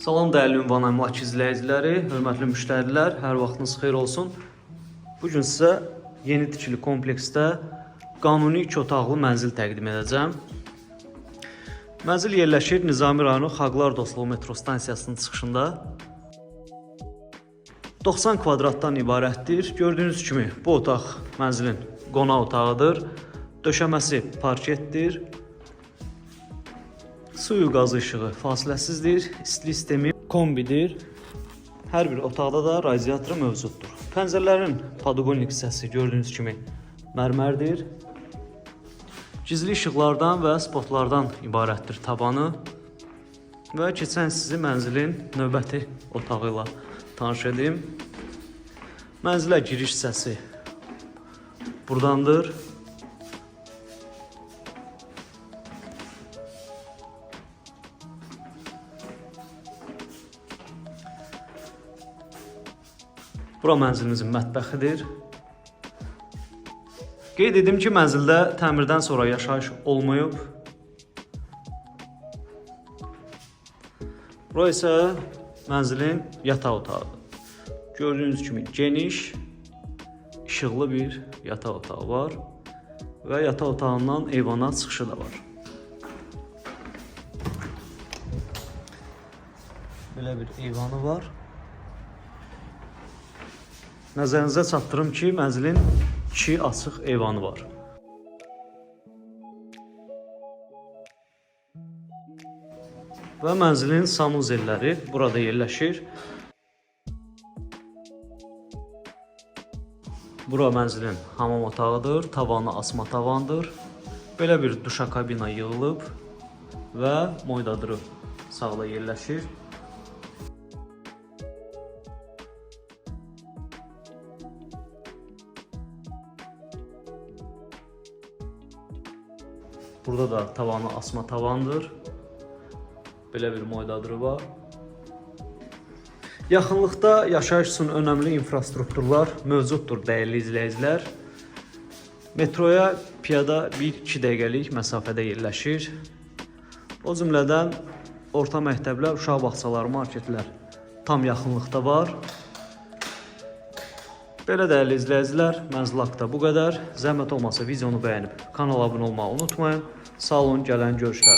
Salam dəyərli ünvan əmlak izləyiciləri, hörmətli müştərilər, hər vaxtınız xeyir olsun. Bu gün sizə yeni tikili kompleksdə qanuni 2 otaqlı mənzil təqdim edəcəm. Mənzil yerləşir Nizami rayonu Xalqlar Dostluğu metro stansiyasının çıxışında. 90 kvadratdan ibarətdir. Gördüyünüz kimi bu otaq mənzilin qonaq otağıdır. Döşəməsi parketdir. Suyu qazı işığı fasiləsizdir. İstilik sistemi kombidir. Hər bir otaqda da radiatoru mövcuddur. Pəncərələrin padoqonik hissəsi gördüyünüz kimi mərmərdir. Gizli işıqlardan və spotlardan ibarətdir tabanı. Və keçən sizi mənzilin növbəti otağı ilə tanış edim. Mənzilə giriş hissəsi burdandır. Bura mənzilimizin mətbəxidir. Qeyd edim ki, mənzildə təmirdən sonra yaşayış olmayıb. Bura isə mənzilin yataq otağıdır. Gördüyünüz kimi geniş, işıqlı bir yataq otağı var və yataq otağından eyvana çıxışı da var. Belə bir eyvanı var. Nəzərinizə çatdırım ki, mənzilin iki açıq eyvanı var. Və mənzilin sanuzelləri burada yerləşir. Bura mənzilin hamam otağıdır, tavanı asma tavandır. Belə bir duşa kabina yığılıb və moydadırı sağda yerləşir. Burada da tavanı asma tavandır. Belə bir moydadırı var. Yaxınlıqda yaşayış üçün önəmli infrastrukturlar mövcuddur dəyərli izləyicilər. Metroya piyada 1-2 dəqiqəlik məsafədə yerləşir. O cümlədən orta məktəblər, uşaq bağçaları, marketlər tam yaxınlıqda var. Belə dəyərli izləyicilər, mənzil haqqında bu qədər. Zəhmət olmasa videonu bəyənib kanala abunə olmağı unutmayın. Sağ olun, gələn görüşlər.